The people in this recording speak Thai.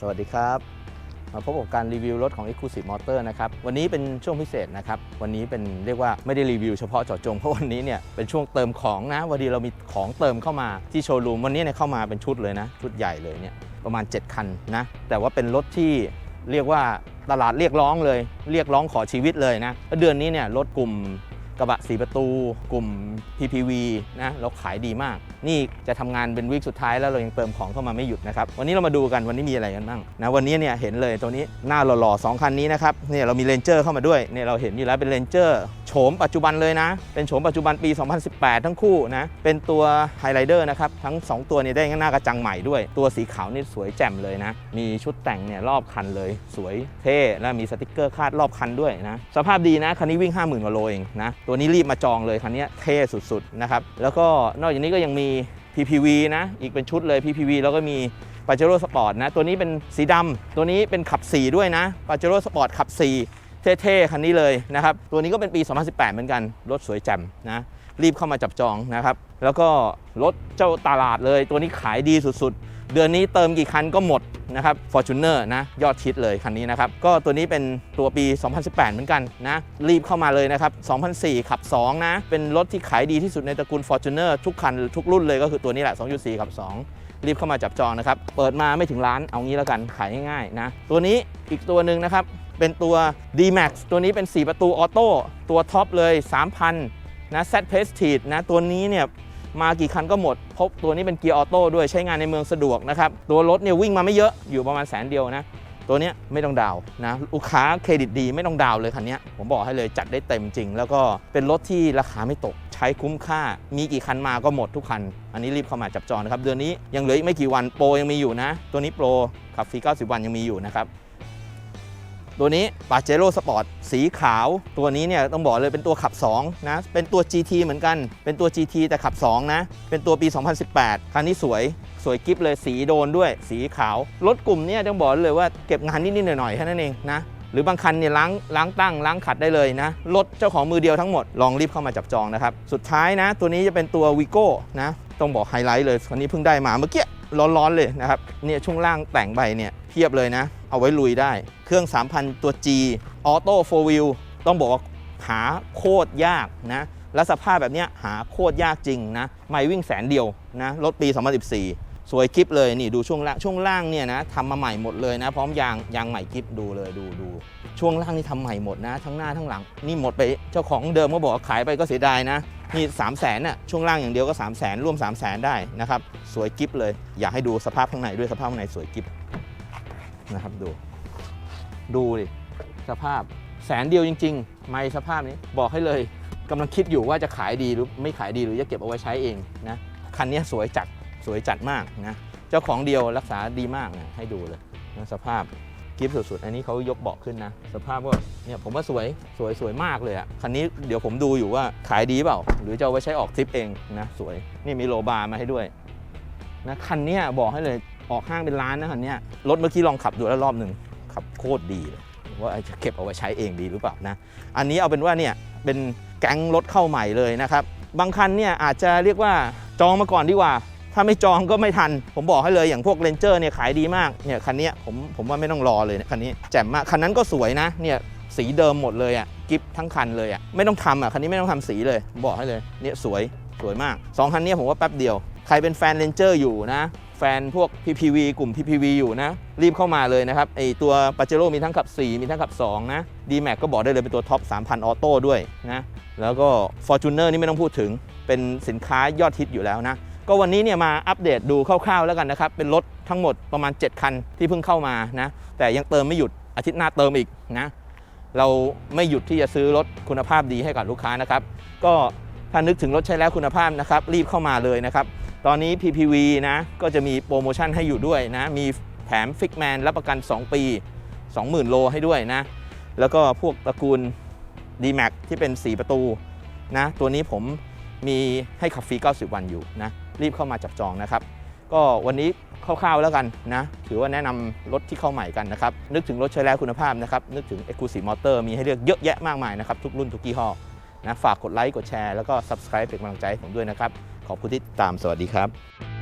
สวัสดีครับ มาพบกับการรีวิวรถของ Exclusive Motor นะครับ วันนี้เป็นช่วงพิเศษนะครับ วันนี้เป็นเรียกว่าไม่ได้รีวิวเฉพาะเจาะจง เพราะวันนี้เนี่ยเป็นช่วงเติมของนะวันดีเรามีของเติมเข้ามาที่โชว์รูม วันนี้เนี่ยเข้ามาเป็นชุดเลยนะ ชุดใหญ่เลยเนี่ยประมาณ 7 คันนะ แต่ว่าเป็นรถที่เรียกว่าตลาดเรียกร้องเลย เรียกร้องขอชีวิตเลยนะเดือนนี้เนี่ยรถกลุ่มกระบะสีประตู กลุ่ม PPV นะเราขายดีมาก นี่จะทำงานเป็นวีคสุดท้ายแล้วเรายังเติมของเข้ามาไม่หยุดนะครับ วันนี้เรามาดูกันวันนี้มีอะไรกันบ้างนะวันนี้เนี่ยเห็นเลยตัวนี้หน้าหล่อๆสองคันนี้นะครับเนี่ยเรามีเลนเจอร์เข้ามาด้วยเนี่ยเราเห็นอยู่แล้วเป็นเลนเจอร์โฉมปัจจุบันเลยนะ เป็นโฉมปัจจุบันปี 2018 ทั้งคู่นะเป็นตัวไฮไลเดอร์นะครับทั้ง 2 ตัวเนี่ยได้หน้ากระจังใหม่ด้วย ตัวสีขาวนี่สวยแจ่มเลยนะ มีชุดแต่งเนี่ยรอบคันเลย สวยเท่และมีสติกเกอร์คาดรอบคันด้วยนะสภาพดีนะคันนี้วิ่ง 50,000กว่าโลเองนะตัวนี้รีบมาจองเลยคันนี้เท่สุดๆนะครับแล้วก็นอกจากนี้ก็ยังมี PPV นะ อีกเป็นชุดเลย PPV แล้วก็มี p a j e r o Sport นะ ตัวนี้เป็นสีดำตัวนี้เป็นขับ 4 ด้วยนะ p a j e r o Sport ขับ 4 เท่ๆ คันนี้เลยนะครับ ตัวนี้ก็เป็นปี 2018 เหมือนกัน รถสวยแจ่มนะ รีบเข้ามาจับจองนะครับ แล้วก็รถเจ้าตลาดเลย ตัวนี้ขายดีสุดๆ เดือนนี้เติมกี่คันก็หมด นะครับ Fortuner นะยอดฮิตเลยคันนี้นะครับ ก็ตัวนี้เป็นตัวปี 2018 เหมือนกันนะรีบเข้ามาเลยนะครับ 2004 ขับ 2 นะ เป็นรถที่ขายดีที่สุดในตระกูล Fortuner ทุกคันทุกรุ่นเลยก็คือตัวนี้แหละ 2.4 ขับ 2รีบเข้ามาจับจองนะครับ เปิดมาไม่ถึงล้าน เอางี้แล้วกัน ขายง่ายๆนะ ตัวนี้อีกตัวหนึ่งนะครับ เป็นตัว D-Max ตัวนี้เป็น 4 ประตูออโต้ ตัวท็อปเลย 3,000นะ Z p r e s t i g e นะ ตัวนี้เนี่ย มากี่คันก็หมดพราะตัวนี้เป็นเกียร์ออโต้ด้วยใช้งานในเมืองสะดวกนะครับ ตัวรถเนี่ยวิ่งมาไม่เยอะอยู่ประมาณแสนเดียวนะ ตัวนี้ไม่ต้องดาวนะลูกค้าเครดิตดีไม่ต้องดาวเลยคันนี้ผมบอกให้เลยจัดได้เต็มจริง แล้วก็เป็นรถที่ราคาไม่ตกใช้คุ้มค่า มีกี่คันมาก็หมดทุกคัน อันนี้รีบเข้ามาจับจองนะครับเดือนนี้ยังเหลืออีกไม่กี่วันโปรยังมีอยู่นะ ตัวนี้โปรขับฟรี90 วันยังมีอยู่นะครับ ตัวนี้ปาเจโร่สปอร์ตสีขาว ตัวนี้เนี่ยต้องบอกเลยเป็นตัวขับ2นะเป็นตัว GT เหมือนกัน เป็นตัว GT แต่ขับ2นะเป็นตัวปี 2018 คันนี้สวยสวยกิฟเลยสีโดนด้วยสีขาว รถกลุ่มเนี้ต้องบอกเลยว่าเก็บงานนิดๆหน่อยๆแค่นั้นเองนะหรือบางคันเนี่ยล้างล้างตั้งล้างขัดได้เลยนะรถเจ้าของมือเดียวทั้งหมดลองรีบเข้ามาจับจองนะครับ สุดท้ายนะ ตัวนี้จะเป็นตัววีโก้นะต้องบอกไฮไลท์เลยคันนี้เพิ่งได้มาเมื่อกี้ร้อนๆเลยนะครับเนี่ยช่วงล่างแต่งใบเนี่ยเพียบเลยนะ เอาไว้ลุยได้ เครื่อง 3,000 ตัว G ออโต้โฟวิลต้องบอกว่าหาโคตรยากนะ และสภาพแบบนี้หาโคตรยากจริงนะ ไม่วิ่งแสนเดียวนะ รถปี 2014 สวยคลิปเลยนี่ดูช่วงล่างช่วงล่างเนี่ยนะทำมาใหม่หมดเลยนะ พร้อมยางยางใหม่คลิปดูเลยดูดูช่วงล่างนี่ทำใหม่หมดนะ ทั้งหน้าทั้งหลัง นี่หมดไปเจ้าของเดิมก็บอกขายไปก็เสียดายนะนี่3 0 0แสนน่ะช่วงล่างอย่างเดียวก็3 0 0แสนร่วม3 0 0แสนได้นะครับ สวยกิฟเลย อยากให้ดูสภาพข้างในด้วยสภาพข้างในสวยกิฟ นะครับดู ดูดิสภาพแสนเดียวจริง ๆ ไม่สภาพนี้บอกให้เลยกำลังคิดอยู่ว่าจะขายดีหรือไม่ขายดีหรือจะเก็บเอาไว้ใช้เองนะคันนี้สวยจัดสวยจัดมากนะเจ้าของเดียวรักษาดีมากนะให้ดูเลยนะสภาพกิฟสุดๆ อันนี้เขายกเบาะขึ้นนะ สภาพก็เนี่ยผมว่าสวยสวยสวยมากเลยอะ่ะคันนี้เดี๋ยวผมดูอยู่ว่าขายดีเปล่า หรือจะเอาไว้ใช้ออกทริปเองนะ สวยนี่มีโลบาร์มาให้ด้วยนะคันนี้บอกให้เลย ออกห้างเป็นล้านนะคันเนี้ยรถเมื่อกี้ลองขับดูแล้วรอบหนึ่งขับโคตรดีเลยว่าจะเก็บเอาไว้ใช้เองดีหรือเปล่านะ อันนี้เอาเป็นว่าเนี่ยเป็นแก๊งรถเข้าใหม่เลยนะครับ บางคันเนี่ยอาจจะเรียกว่าจองมาก่อนดีกว่า ถ้าไม่จองก็ไม่ทัน ผมบอกให้เลยอย่างพวกเรนเจอร์เนี่ยขายดีมากเนี่ยคันนี้ผมผมว่าไม่ต้องรอเลยนะคันนี้แจ่มมากคันนั้นก็สวยนะเนี่ยสีเดิมหมดเลยอะ่ะกิฟทั้งคันเลยอะ่ะไม่ต้องทำอะคันนี้ไม่ต้องทำสีเลยผมบอกให้เลยเนี่ยสวยสวยมากสองคันนี้ผมว่าแป๊บเดียว ใครเป็นแฟนเรนเจอร์อยู่นะ แฟนพวก PPV กลุ่ม PPV อยู่นะ รีบเข้ามาเลยนะครับไอตัวปาเจโร่มีทั้งขับ 4 มีทั้งขับ 2 นะ d m a x ก็บอกได้เลยเป็นตัวท็อป 3,000 ออโต้ด้วยนะ แล้วก็ Fortuner นี่ไม่ต้องพูดถึงเป็นสินค้ายอดฮิตอยู่แล้วนะ ก็วันนี้เนี่ยมาอัปเดตดูคร่าวๆแล้วกันนะครับ เป็นรถทั้งหมดประมาณ 7 คันที่เพิ่งเข้ามานะ แต่ยังเติมไม่หยุดอาทิตย์หน้าเติมอีกนะ เราไม่หยุดที่จะซื้อรถคุณภาพดีให้กับลูกค้านะครับ ก็ถ้านึกถึงรถใช้แล้วคุณภาพนะครับ รีบเข้ามาเลยนะครับ ตอนนี้ PPV นะก็จะมีโปรโมชั่นให้อยู่ด้วยนะ มีแถมฟิกแมนรับประกัน 2 ปี 20,000 โลให้ด้วยนะ แล้วก็พวกตระกูล D-Max ที่เป็น 4 ประตูนะ ตัวนี้ผมมีให้ขับฟรี 90 วันอยู่นะ รีบเข้ามาจับจองนะครับ ก็วันนี้คร่าวๆแล้วกันนะ ถือว่าแนะนำรถที่เข้าใหม่กันนะครับ นึกถึงรถใช้แล้วคุณภาพนะครับ นึกถึง Exclusive Motor มีให้เลือกเยอะแยะมากมายนะครับ ทุกรุ่นทุกยี่ห้อนะฝากกดไลค์กดแชร์แล้วก็ Subscribe เป็นกำลังใจให้ผมด้วยนะครับ ขอบคุณที่ติดตามสวัสดีครับ